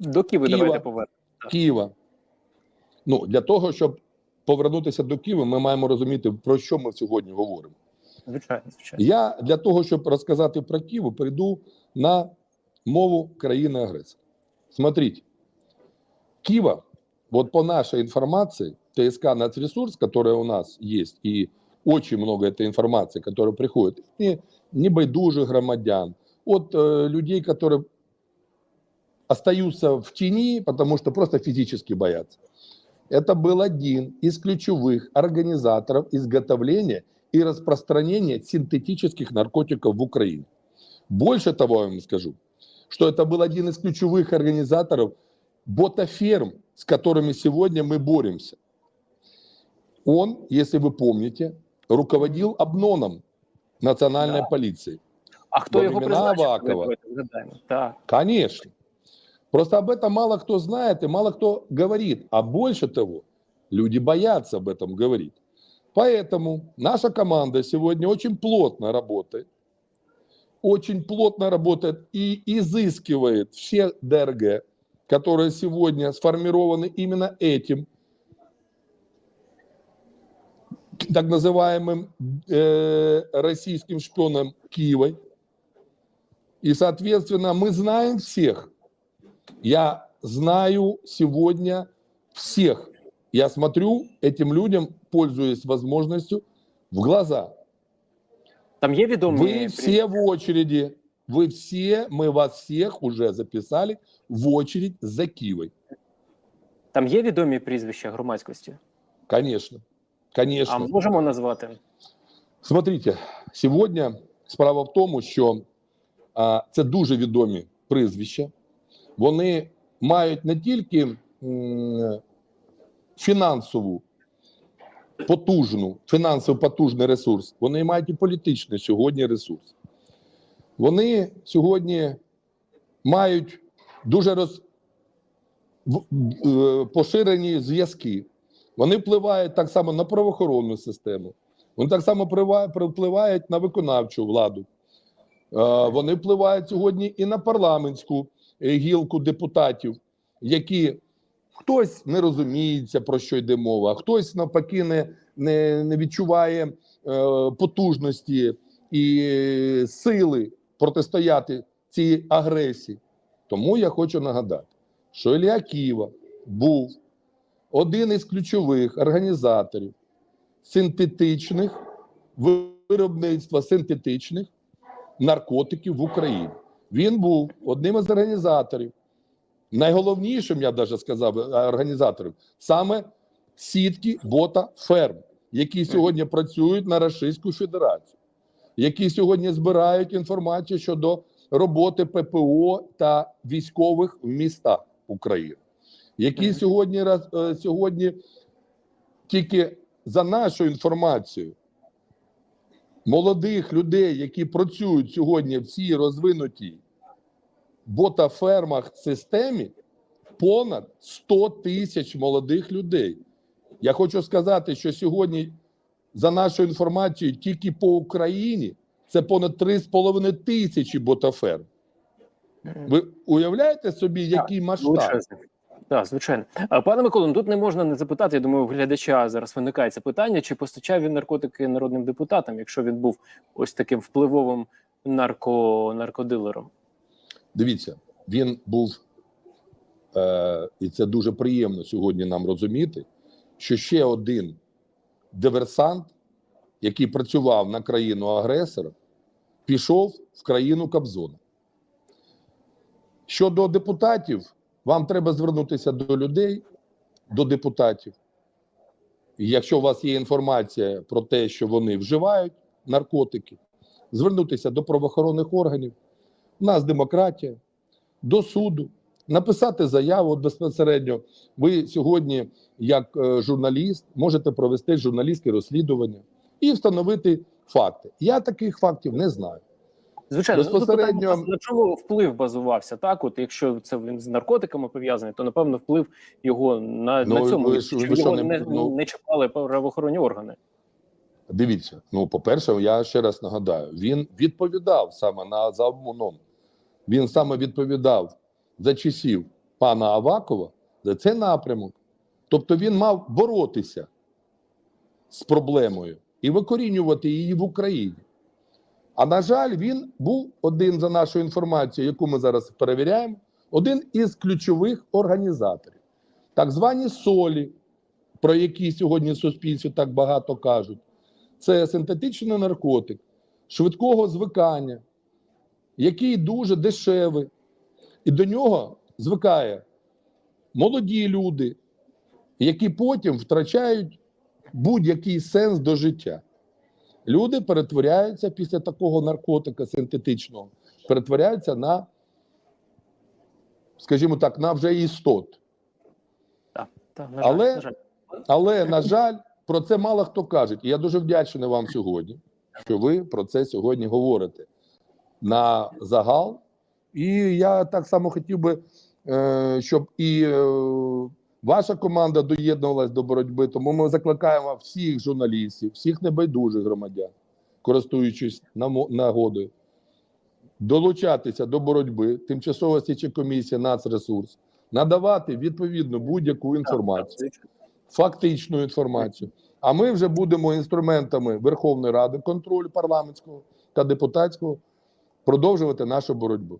До Києва, Києва. давайте повернемо. Києва. Ну для того, щоб повернутися до Києва, ми маємо розуміти, про що ми сьогодні говоримо. Звичайно, звичайно. Я для того, щоб розказати про Київ, перейду на мову країни-агресора. Смотрите, Киева, вот по нашей информации, ТСК «Нацресурс», которая у нас есть, и очень много этой информации, которая приходит, не, не байдужих громадян, от э, людей, которые остаются в тени, потому что просто физически боятся. Это был один из ключевых организаторов изготовления и распространения синтетических наркотиков в Украине. Больше того, я вам скажу, что это был один из ключевых организаторов ботаферм, с которыми сегодня мы боремся. Он, если вы помните, руководил обноном национальной Да. полиции. А хто Во його времена призначив? Авакова. Так. Конечно. Просто об этом мало кто знает и мало кто говорит. А больше того, люди боятся об этом говорить. Поэтому наша команда сегодня очень плотно работает. Очень плотно работает и изыскивает все ДРГ, которые сегодня сформированы именно этим так называемым э, российским шпионом Киевой. И, соответственно, мы знаем всех. Я знаю сегодня всех. Я смотрю этим людям, пользуясь возможностью, в глаза. Там є відомі Вы все в очереди. Вы все, мы вас всех уже записали в очередь за Киевой. там є відомі прізвища громадськості. Конечно. А Конечно. можемо назвати? Смотрите, сьогодні справа в тому, що а, це дуже відомі прізвища. Вони мають не тільки фінансову потужну, фінансово потужний ресурс, вони мають і політичний сьогодні ресурс. Вони сьогодні мають дуже роз, е, поширені зв'язки. Вони впливають так само на правоохоронну систему. Вони так само впливають на виконавчу владу. Е, Вони впливають сьогодні і на парламентську гілку депутатів, які хтось не розуміється, про що йде мова, хтось навпаки не, не, не відчуває е, потужності і е, сили протистояти цій агресії. Тому я хочу нагадати, що Ілля Ківа був один із ключових організаторів синтетичних виробництва синтетичних наркотиків в Україні. Він був одним із організаторів, найголовнішим, я б даже сказав, е, організатором. Саме сітки бота ферм, які сьогодні працюють на Російську Федерацію, які сьогодні збирають інформацію щодо роботи ППО та військових в містах України, які сьогодні е, сьогодні тільки за нашою інформацією, молодих людей, які працюють сьогодні в цій розвинутій ботафермах системі, понад 100 тисяч молодих людей. Я хочу сказати, що сьогодні, за нашою інформацією, тільки по Україні це понад 3,5 тисячі ботаферм. Ви уявляєте собі, який масштаб? Так, звичайно. Пане Миколо, ну, тут не можна не запитати. Я думаю, у глядача зараз виникає це питання: чи постачав він наркотики народним депутатам, якщо він був ось таким впливовим нарко, наркодилером? Дивіться, він був, е, і це дуже приємно сьогодні нам розуміти, що ще один диверсант, який працював на країну агресора, пішов в країну Кобзона. Щодо депутатів, вам треба звернутися до людей, до депутатів. Якщо у вас є інформація про те, що вони вживають наркотики, звернутися до правоохоронних органів. У нас демократія, до суду, написати заяву безпосередньо. Ви сьогодні, як е, журналіст, можете провести журналістське розслідування і встановити факти. Я таких фактів не знаю. Звичайно, ну, Безпосередньо- питання, на чому вплив базувався? Так, от якщо це він з наркотиками пов'язаний, то напевно вплив його на, Ну, на цьому ви ж- ви його не- не, ну- не чіпали правоохоронні органи. Дивіться, ну по-перше, я ще раз нагадаю: він відповідав саме на за обманом. Він саме відповідав за часів пана Авакова за цей напрямок. Тобто він мав боротися з проблемою і викорінювати її в Україні. А на жаль, він був один за нашою інформацією, яку ми зараз перевіряємо, один із ключових організаторів, так звані солі, про які сьогодні суспільстві так багато кажуть. Це синтетичний наркотик швидкого звикання, який дуже дешевий, і до нього звикає молоді люди, які потім втрачають будь-який сенс до життя. Люди перетворяються після такого наркотика синтетичного, перетворяються на, скажімо так, на вже істот. Так, так, на Але- на жаль. Але, на жаль, про це мало хто каже. І я дуже вдячний вам сьогодні, що ви про це сьогодні говорите на загал. І я так само хотів би, е, щоб і е, ваша команда доєднувалась до боротьби. Тому ми закликаємо всіх журналістів, всіх небайдужих громадян, користуючись нагодою, долучатися до боротьби. Тимчасова слідча комісія Нацресурс, надавати відповідну будь-яку інформацію фактичну інформацію. А ми вже будемо інструментами Верховної Ради контролю парламентського та депутатського продовжувати нашу боротьбу.